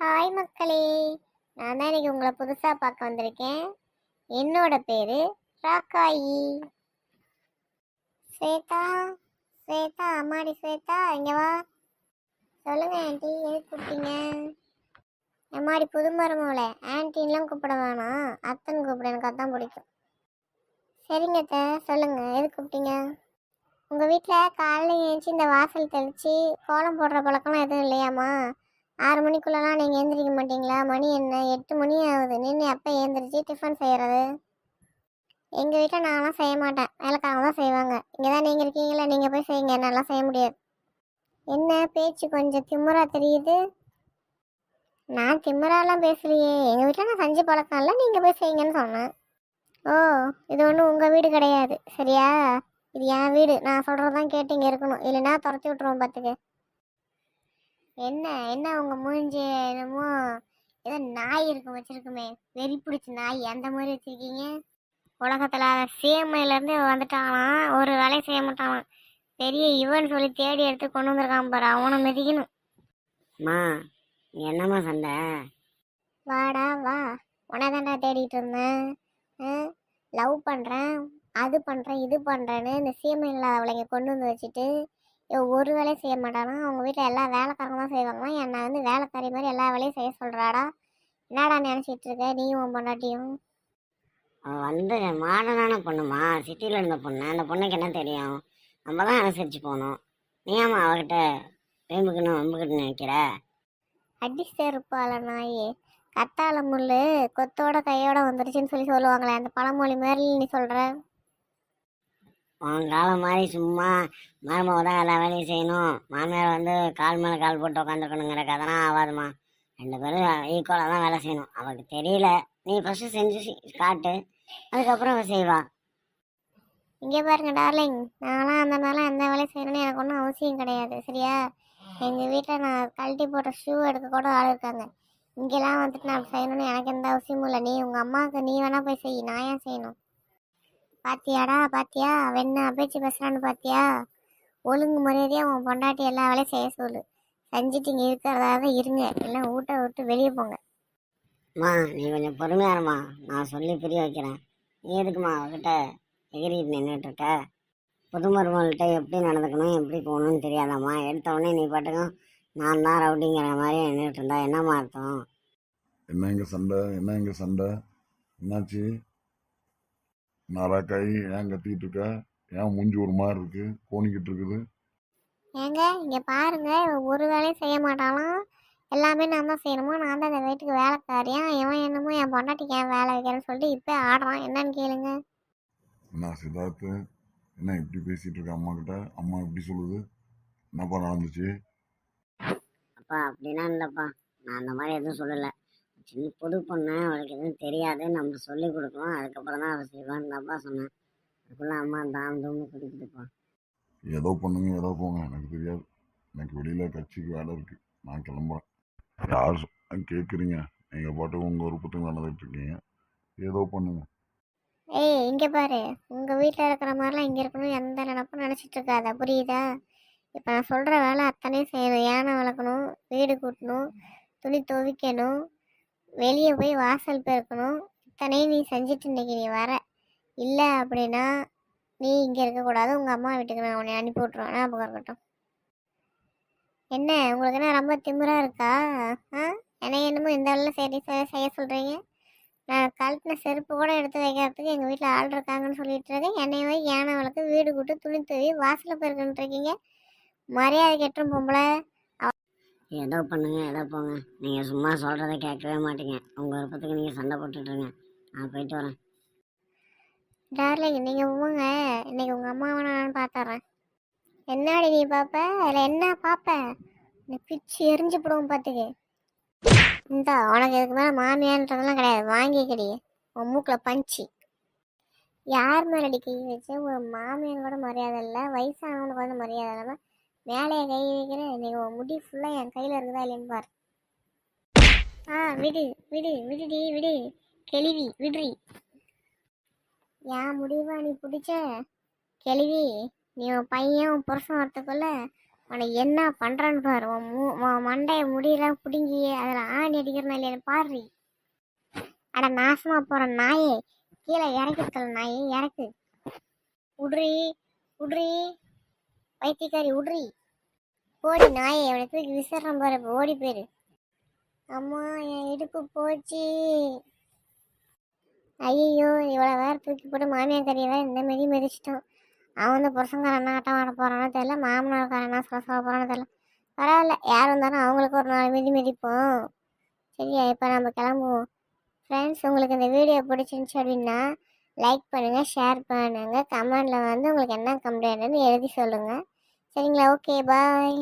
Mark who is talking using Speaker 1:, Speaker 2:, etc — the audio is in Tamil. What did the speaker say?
Speaker 1: ஹாய் மக்களே. நான் தான் இன்றைக்கி உங்களை புதுசாக பார்க்க வந்திருக்கேன். என்னோட பேர் ராக்காயி. ஸ்வேதா ஸ்வேதா அம்மாடி ஸ்வேதா இங்கே வா. சொல்லுங்க ஆண்டி எதுக்கு கூப்பிட்டீங்க? அம்மாடி புது மருமகளை ஆன்டின்லாம் கூப்பிட வேணாம். அத்தன் கூப்பிட எனக்கு அதான் பிடிக்கும். சரிங்க அத்தை. சொல்லுங்க எதுக்கு கூப்பிட்டீங்க? உங்கள் வீட்டில் காலையில் எழுந்துச்சி இந்த வாசல் தெளித்து கோலம் போடுற பழக்கம்லாம் எதுவும் இல்லையாம்மா? ஆறு மணிக்குள்ளலாம் நீங்கள் எழுந்திரிக்க மாட்டீங்களா? மணி என்ன? எட்டு மணி ஆகுது. நின்று எப்போ எழுந்திரிச்சு டிஃபன் செய்கிறது எங்கள் வீட்டில் நான்லாம் செய்ய மாட்டேன். வேலைக்காரங்க தான் செய்வாங்க. இங்கே தான் நீங்கள் இருக்கீங்களா நீங்கள் போய் செய்யுங்க. என்னாலாம் செய்ய முடியாது. என்ன? பேச்சு கொஞ்சம் திமுறா தெரியுது. நான் திமுறாலாம் பேசலையே. எங்கள் வீட்டில் நான் செஞ்சு பழக்கம் இல்லை நீங்கள் போய் செய்யுங்கன்னு சொன்னேன். ஓ இது ஒன்றும் உங்கள் வீடு கிடையாது. சரியா? இது என் வீடு. நான் சொல்கிறது தான் கேட்டு இங்கே இருக்கணும். இல்லைன்னா துரத்தி விட்ருவோம் பார்த்துக்க என்ன என்ன உங்க மூஞ்சி என்னமோ ஏதோ நாய் இருக்கும் வச்சிருக்குமே. வெறி பிடிச்ச நாய் அந்த மாதிரி வச்சிருக்கீங்க? உலகத்துல சிஎம்ஐல இருந்து வந்துட்டானாம் ஒரு வேலையும் செய்ய மாட்டானாம். பெரிய இவன் சொல்லி தேடி எடுத்து கொண்டு வந்திருக்கான் பாரு அவனை மிதிக்கணும்.
Speaker 2: மா என்னம்மா சண்டை?
Speaker 1: வாடா வா. உனதாண்டா தேடிட்டு இருந்தேன். லவ் பண்ணுறேன் அது பண்ணுறேன் இது பண்ணுறேன்னு இந்த சிஎம்ஐ இல்லாதவளைங்க கொண்டு வந்து வச்சுட்டு ஒரு வேலையும் செய்ய மாட்டானா? அவங்க வீட்டில் எல்லா வேலைக்காரங்க தான் செய்வாங்களாம் என்னை வந்து வேலைக்காரி மாதிரி எல்லா வேலையும் செய்ய சொல்கிறாடா என்னடா நினச்சிட்டு இருக்க? நீயும் உன் பொண்டாட்டியும்?
Speaker 2: அவள் வந்து மாடர்னான பொண்ணுமா சிட்டியில் இருந்த பொண்ணு. அந்த பொண்ணுக்கு என்ன தெரியும்? நம்ம தான் அனுசரித்து போகணும். நீ ஏம்மா அவகிட்ட வேம்புக்கணும் வம்புக்கணும்னு நினைக்கிற
Speaker 1: அடி செருப்பால நாயே. கத்தாழ முள் கொத்தோட கையோட வந்துருச்சுன்னு சொல்லி சொல்லுவாங்களே. அந்த பழமொழி மாதிரி நீ சொல்கிற
Speaker 2: காலம் மாதிரி சும்மா மருமக தான் எல்லா வேலையும் செய்யணும். மாமியார் வந்து கால் மேலே கால் போட்டு உட்காந்துருக்கணுங்கிற கதெல்லாம் ஆகாதுமா ரெண்டு பேரும் ஈக்குவலாக தான் வேலை செய்யணும். அவளுக்கு தெரியல. நீ ஃபஸ்ட்டு செஞ்சு காட்டு. அதுக்கப்புறம் அவள் செய்வா.
Speaker 1: இங்கே பாருங்க டார்லிங் நான்லாம் அந்த மாதிரிலாம் எந்த வேலையும் செய்யணும்னு எனக்கு ஒன்றும் அவசியம் கிடையாது. சரியா? எங்கள் வீட்டில் நான் கழட்டி போட்ட ஷூ எடுக்க கூட ஆள் இருக்காங்க. இங்கெல்லாம் வந்துட்டு நான் செய்யணும்னு எனக்கு எந்த அவசியமும் இல்லை. நீ உங்கள் அம்மாவுக்கு நீ வேணால் போய் செய். நான் ஏன் செய்யணும்? பாத்தியாடா பாத்தியா? வெண்ணா பேச்சு பேசுகிறான்னு பாத்தியா? ஒழுங்கு மரியாதையாக உன் பொண்டாட்டி எல்லா வேலையும் செய்ய சொல்லு. செஞ்சுட்டு இங்கே இருக்கிறதா தான் இருங்க. இல்லை வீட்டை விட்டு வெளியே போங்க.
Speaker 2: அம்மா நீ கொஞ்சம் பொறுமையா இருமா. நான் சொல்லி புரிய வைக்கிறேன். நீ எதுக்குமா அவகிட்ட எகிரிட்டு நின்றுட்டு இருக்க? புது மருமகள்கிட்ட எப்படி நடந்துக்கணும் எப்படி போகணும்னு தெரியாதாம்மா. எடுத்த உடனே நீ பாட்டுக்கும் நான் தான் ரவுடிங்கிற மாதிரி நின்றுட்டு இருந்தா என்னம்மா அர்த்தம்?
Speaker 3: என்ன இங்கே சண்டை? என்ன இங்கே சண்டை? என்னாச்சு? நாராக்காய் ஏன் கத்திட்டு இருக்க? ஏன் மூஞ்சி ஒரு மாதிரி இருக்கு? கோணிக்கிட்டு இருக்குது.
Speaker 1: ஏங்க இங்கே பாருங்க. இவன் ஒரு வேலையும் செய்ய மாட்டானாம் எல்லாமே நான் தான் செய்யணுமா? நான் தான் இந்த வீட்டுக்கு வேலைக்காரியா? இவன் என்னமோ என் பொண்டாட்டிக்கு ஏன் வேலை வைக்கிறேன்னு சொல்லிட்டு இப்போ ஆடுறான். என்னன்னு கேளுங்க.
Speaker 3: என்ன சித்தார்த்து? என்ன இப்படி பேசிட்டு இருக்க அம்மா கிட்ட? அம்மா இப்படி சொல்லுது. என்னப்பா நடந்துச்சு?
Speaker 2: அப்பா அப்படிலாம் இல்லைப்பா. நான் அந்த மாதிரி எதுவும் சொல்லலை. சின்ன புது பொண்ணு அவளுக்கு எதுவும் தெரியாது நம்ம சொல்லி கொடுக்கணும். அதுக்கப்புறம் தான் அவள் செய்வான்னு தான்ப்பா சொன்னேன். அதுக்குள்ளே அம்மா தாம் தூம்னு குடிக்குதுப்பா
Speaker 3: ஏதோ பண்ணுங்க ஏதோ போங்க. எனக்கு தெரியாது. எனக்கு வெளியில் கட்சிக்கு வேலை இருக்கு. நான் கிளம்புறேன். யார் கேட்குறீங்க நீங்கள் பாட்டுக்கு உங்கள் விருப்பத்துக்கு நடந்துட்டு இருக்கீங்க. ஏதோ பண்ணுங்க.
Speaker 1: ஏய் இங்கே பாரு. உங்கள் வீட்டில் இருக்கிற மாதிரிலாம் இங்கே இருக்கணும் எந்த நினப்பும் நினச்சிட்டு இருக்காத. புரியுதா? இப்போ நான் சொல்கிற வேலை அத்தனையும் செய்யணும். யானை வளர்க்கணும் வீடு கூட்டணும் துணி துவைக்கணும். வெளியே போய் வாசல் பெருக்கணும். இத்தனையும் நீ செஞ்சுட்டு இன்னைக்கு நீ வர. இல்லை அப்படின்னா நீ இங்கே இருக்கக்கூடாது உங்கள் அம்மா வீட்டுக்கு நான் உன்னை அனுப்பி விட்ருவேன் ஞாபகம் இருக்கட்டும். என்ன? உங்களுக்கு என்ன ரொம்ப திமுறாக இருக்கா? ஆ? என்னை என்னமோ இந்த வேலை சரி செய்ய சொல்கிறீங்க நான் கழட்டின செருப்பு கூட எடுத்து வைக்கிறதுக்கு எங்கள் வீட்டில் ஆள் இருக்காங்கன்னு சொல்லிட்டு இருக்கேன். என்னைய போய் யானை வளர்க்கு வீடு கூட்டு துணி துவி வாசலில் போயிருக்குன்னு இருக்கீங்க. மரியாதை கெட்டும் பொம்பளை.
Speaker 2: ஏதோ பண்ணுங்க ஏதோ போங்க. நீங்கள் சும்மா சொல்கிறத கேட்கவே மாட்டீங்க. உங்கள் விருப்பத்துக்கு நீங்கள் சண்டை போட்டுட்ருங்க. நான் போயிட்டு வரேன்.
Speaker 1: டார்லிங் நீங்கள் போங்க இன்னைக்கு உங்கள் அம்மாவை நான் பார்த்துட்றேன் என்னடி நீ பார்ப்ப அதில் என்ன பார்ப்ப இந்த பிச்சு எரிஞ்சு போடுவோம் பார்த்துக்கு இந்தா உனக்கு இதுக்கு மேலே மாமியான்றதெல்லாம் கிடையாது. வாங்கிக்கடி. உன் மூக்கில் பஞ்சு. யார் மேலே அடி கை வச்சு? ஒரு மாமியார் கூட மரியாதை இல்லை. வயசானவனுக்கு வந்து மரியாதை இல்லாமல் வேலையை கை வைக்கிறேன். இன்னைக்கு உன் முடி ஃபுல்லாக என் கையில் இருக்குதா இல்லைன்னு பாரு. ஆ விடு விடு விடுடி விடு. கெளிவி விடுறி. என் முடிவா நீ பிடிச்ச? கெளிவி நீ உன் பையன் உன் புருஷன் வரத்துக்குள்ள உன்னை என்ன பண்ணுறான்னு பாரு. உன் மூ உன் மண்டைய முடியெல்லாம் பிடுங்கி அதில் ஆணி அடிக்கிறனா இல்லையா பாரு. அட நாசமா போகிற நாயே. கீழே இறக்கிருக்கல நாயே இறக்கு. உட்ரி உட்ரி பைத்தியக்காரி உட்ரி போடி நாயை அவனை தூக்கி விசிறேன் பாரு ஓடி போயிரு. அம்மா என் இடுப்பு போச்சு. ஐயோ இவ்வளோ வேற தூக்கி போட்டு மாமியார் கறியை வேற இந்த மாரி மிதிச்சிட்டான். அவன் வந்து புருஷங்காரன் என்ன ஆட்டம் ஆட போகிறானோ தெரியல மாமனார்காரன் என்ன சொல்ல சொல்ல போகிறானோ தெரியல. பரவாயில்ல யார் வந்தாலும் அவங்களுக்கு ஒரு நாலு மிதி மிதிப்போம். சரியா இப்போ நம்ம கிளம்புவோம். ஃப்ரெண்ட்ஸ் உங்களுக்கு இந்த வீடியோ பிடிச்சிருந்துச்சி அப்படின்னா லைக் பண்ணுங்கள் ஷேர் பண்ணுங்கள் கமெண்டில் வந்து உங்களுக்கு என்ன கம்ப்ளைண்ட்னு எழுதி சொல்லுங்கள் சரிங்களா? Okay bye.